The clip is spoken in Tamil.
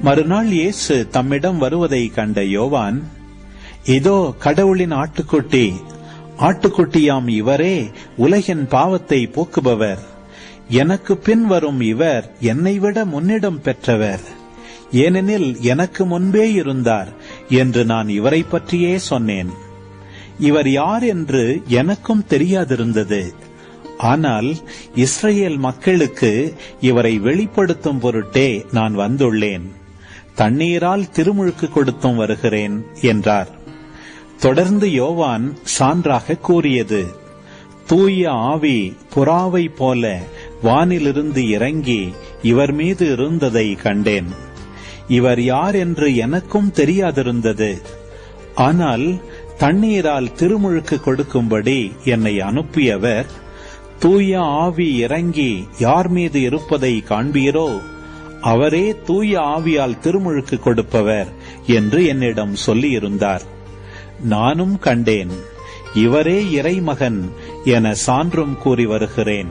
மறுநாள் இயேசு தம்மிடம் வருவதை கண்ட யோவான் இதோ கடவுளின் ஆட்டுக்குட்டி ஆட்டுக்குட்டியாம் இவரே உலகின் பாவத்தை போக்குபவர். எனக்கு பின் வரும் இவர் என்னை விட முன்னிடம் பெற்றவர். ஏனெனில் எனக்கு முன்பே இருந்தார் என்று நான் இவரை பற்றியே சொன்னேன். இவர் யார் என்று எனக்கும் தெரியாதிருந்தது. ஆனால் இஸ்ரேல் மக்களுக்கு இவரை வெளிப்படுத்தும் பொருட்டே நான் வந்துள்ளேன். தண்ணீரால் திருமுழுக்கு கொடுத்தும் வருகிறேன் என்றார். தொடர்ந்து யோவான் சான்றாக கூறியது தூய ஆவி புறாவை போல வானிலிருந்து இறங்கி இவர் மீது இருந்ததை கண்டேன். இவர் யார் என்று எனக்கும் தெரியாதிருந்தது. ஆனால் தண்ணீரால் திருமுழுக்கு கொடுக்கும்படி என்னை அனுப்பியவர் தூய ஆவி இறங்கி யார் மீது இருப்பதை காண்பீரோ? அவரே தூய ஆவியால் திருமுழுக்கு கொடுப்பவர் என்று என்னிடம் சொல்லியிருந்தார். நானும் கண்டேன். இவரே இறைமகன் என சான்றும் கூறி வருகிறேன்.